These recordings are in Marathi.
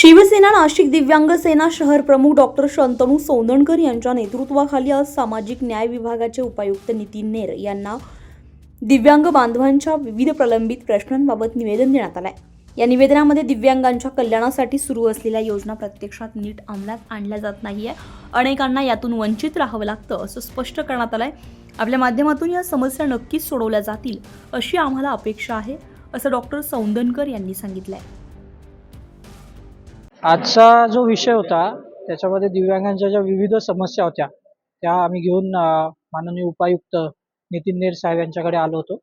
शिवसेना नाशिक दिव्यांग सेना शहर प्रमुख डॉक्टर शंतनू सौंदणकर यांच्या नेतृत्वाखाली आज सामाजिक न्याय विभागाचे उपायुक्त नितीन नेर यांना दिव्यांग बांधवांच्या विविध प्रलंबित प्रश्नांबाबत निवेदन देण्यात आलं आहे या निवेदनामध्ये दिव्यांगांच्या कल्याणासाठी सुरू असलेल्या योजना प्रत्यक्षात नीट अंमलात आणल्या जात नाही आहे अनेकांना यातून वंचित राहावं लागतं असं स्पष्ट करण्यात आलं आहे आपल्या माध्यमातून या समस्या नक्कीच सोडवल्या जातील अशी आम्हाला अपेक्षा आहे असं डॉक्टर सौंदनकर यांनी सांगितलं आहे आजचा जो विषय होता त्याच्यामध्ये दिव्यांगांच्या ज्या विविध समस्या होत्या त्या आम्ही घेऊन माननीय उपायुक्त नितीन नेर साहेब यांच्याकडे आलो होतो.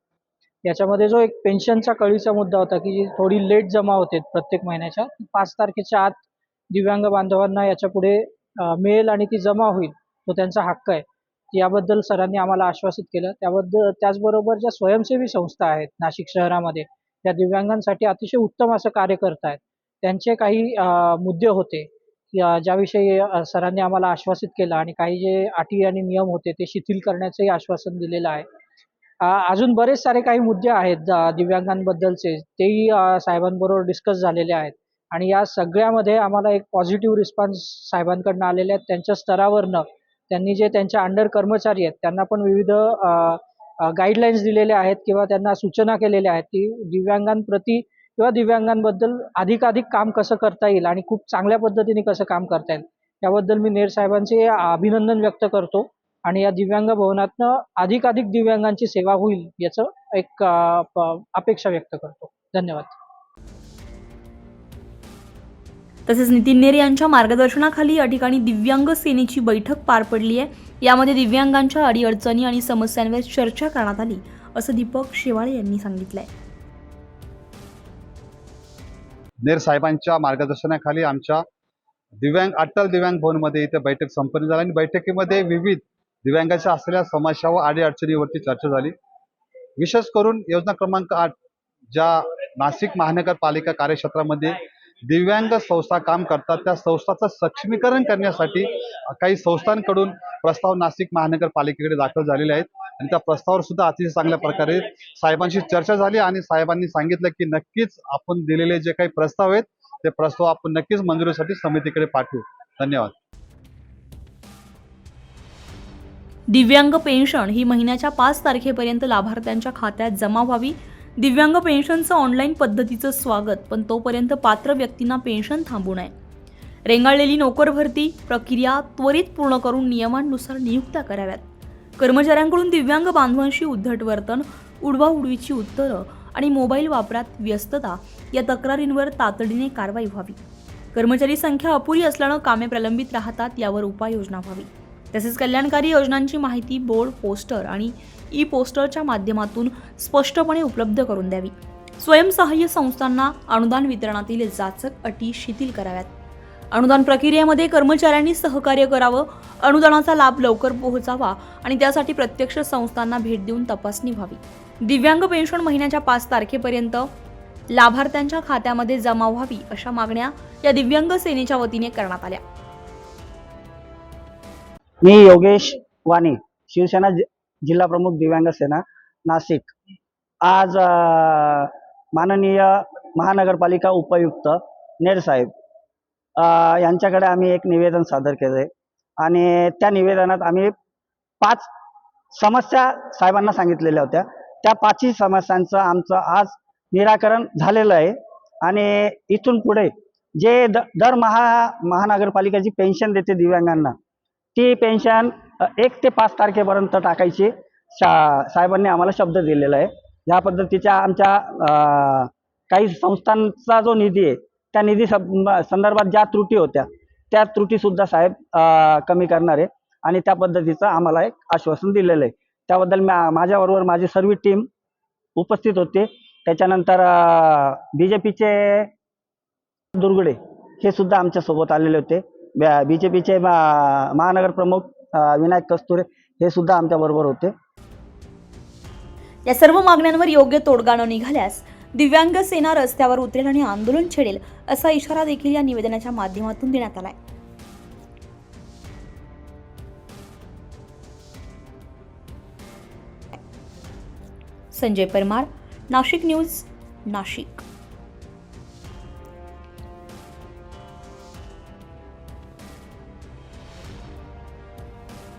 याच्यामध्ये जो एक पेन्शनचा कळीचा मुद्दा होता की जी थोडी लेट जमा होते प्रत्येक महिन्याच्या पाच तारखेच्या आत दिव्यांग बांधवांना याच्यापुढे मिळेल आणि ती जमा होईल तो त्यांचा हक्क आहे. याबद्दल सरांनी आम्हाला आश्वासित केलं. त्याबद्दल त्याचबरोबर ज्या स्वयंसेवी संस्था आहेत नाशिक शहरामध्ये त्या दिव्यांगांसाठी अतिशय उत्तम असं कार्य करतायत. त्यांचे काही मुद्दे होते. ज्याविषयी सरांनी आम्हाला आश्वासित केलं आणि काही जे अटी आणि नियम होते ते शिथिल करण्याचंही आश्वासन दिलेलं आहे. अजून बरेच सारे काही मुद्दे आहेत दिव्यांगांबद्दलचे. तेही साहेबांबरोबर डिस्कस झालेले आहेत. आणि या सगळ्यामध्ये आम्हाला एक पॉझिटिव्ह रिस्पॉन्स साहेबांकडनं आलेले आहेत. त्यांच्या स्तरावरनं त्यांनी जे त्यांच्या अंडर कर्मचारी आहेत त्यांना पण विविध गाईडलाईन्स दिलेल्या आहेत किंवा त्यांना सूचना केलेल्या आहेत की दिव्यांगांप्रती किंवा दिव्यांगांबद्दल अधिकाधिक काम कसं करता येईल आणि खूप चांगल्या पद्धतीने कसं काम करता येईल याबद्दल मी नेर साहेबांचे अभिनंदन व्यक्त करतो. आणि या दिव्यांग भवनातनं अधिकाधिक दिव्यांगांची सेवा होईल याचं एक अपेक्षा व्यक्त करतो. धन्यवाद. तसेच नितीन नेर यांच्या मार्गदर्शनाखाली या ठिकाणी दिव्यांग सेनेची बैठक पार पडली आहे. यामध्ये दिव्यांगांच्या अडीअडचणी आणि समस्यांवर चर्चा करण्यात आली असं दीपक शेवाळे यांनी सांगितलंय. नेर साहेबांच्या मार्गदर्शनाखाली आमच्या दिव्यांग अटल दिव्यांग भवनमध्ये इथे बैठक संपन्न झाली आणि बैठकीमध्ये विविध दिव्यांगाच्या असलेल्या समस्या व अडीअडचणीवरती चर्चा झाली. विशेष करून योजना क्रमांक आठ ज्या नाशिक महानगरपालिका कार्यक्षेत्रामध्ये दिव्यांग संस्था काम करतात त्या संस्थाचं सक्षमीकरण करण्यासाठी काही संस्थांकडून प्रस्ताव नाशिक महानगरपालिकेकडे दाखल झालेले आहेत. आणि त्या प्रस्तावावर सुद्धा अतिशय चांगल्या प्रकारे साहेबांशी चर्चा झाली आणि साहेबांनी सांगितलं की नक्कीच आपण दिलेले जे काही प्रस्ताव आहेत ते प्रस्ताव आपण नक्कीच मंजुरीसाठी समितीकडे पाठवू. धन्यवाद. दिव्यांग पेन्शन ही महिन्याच्या पाच तारखेपर्यंत लाभार्थ्यांच्या खात्यात जमा व्हावी. दिव्यांग पेन्शनचं ऑनलाईन पद्धतीचं स्वागत पण तोपर्यंत पात्र व्यक्तींना पेन्शन थांबू नये. रेंगाळलेली नोकर भरती प्रक्रिया त्वरित पूर्ण करून नियमांनुसार नियुक्त्या कराव्यात. कर्मचाऱ्यांकडून दिव्यांग बांधवांशी उद्धट वर्तन उडवाउडवीची उत्तरं आणि मोबाईल वापरात व्यस्तता या तक्रारींवर तातडीने कारवाई व्हावी. कर्मचारी संख्या अपुरी असल्यानं कामे प्रलंबित राहतात यावर उपाययोजना व्हावी. तसेच कल्याणकारी योजनांची माहिती बोर्ड पोस्टर आणि ई पोस्टरच्या माध्यमातून स्पष्टपणे उपलब्ध करून द्यावी. स्वयंसहाय्य संस्थांना अनुदान वितरणातील जाचक अटी शिथिल कराव्यात. अनुदान प्रक्रियेमध्ये कर्मचाऱ्यांनी सहकार्य करावं अनुदानाचा लाभ लवकर पोहोचावा आणि त्यासाठी प्रत्यक्ष संस्थांना भेट देऊन तपासणी व्हावी. दिव्यांग पेन्शन महिन्याच्या पाच तारखेपर्यंत लाभार्थ्यांच्या खात्यामध्ये जमा व्हावी अशा मागण्या या दिव्यांग सेनेच्या वतीने करण्यात आल्या. मी योगेश वाणी शिवसेना जिल्हा प्रमुख दिव्यांग सेना नाशिक. आज माननीय महानगरपालिका उपायुक्त नेर साहेब यांच्याकडे आम्ही एक निवेदन सादर केलं आहे आणि त्या निवेदनात आम्ही पाच समस्या साहेबांना सांगितलेल्या होत्या. त्या पाचही समस्यांचं आमचं आज निराकरण झालेलं आहे. आणि इथून पुढे जे द दरमहा महानगरपालिका जी पेन्शन देते दिव्यांगांना ती पेन्शन एक ते पाच तारखेपर्यंत टाकायची शा साहेबांनी आम्हाला शब्द दिलेला आहे. या पद्धतीच्या आमच्या काही संस्थांचा जो निधी आहे त्या निधी संदर्भात ज्या त्रुटी होत्या त्या त्रुटीसुद्धा साहेब कमी करणार आहे आणि त्या पद्धतीचं आम्हाला एक आश्वासन दिलेलं आहे. त्याबद्दल म्या माझ्याबरोबर माझी सर्व टीम उपस्थित होते. त्याच्यानंतर बी जे पीचे दुर्गडे हे सुद्धा आमच्यासोबत आलेले होते. बी जे पीचे महानगर प्रमुख विनायक कस्तुरे हे सुद्धा आमच्याबरोबर होते. या सर्व मागण्यांवर योग्य तोडगाणं निघाल्यास दिव्यांग सेना रस्त्यावर उतरेल आणि आंदोलन छेडेल असा इशारा देखील या निवेदनाच्या माध्यमातून देण्यात आलाय. संजय परमार नाशिक न्यूज नाशिक.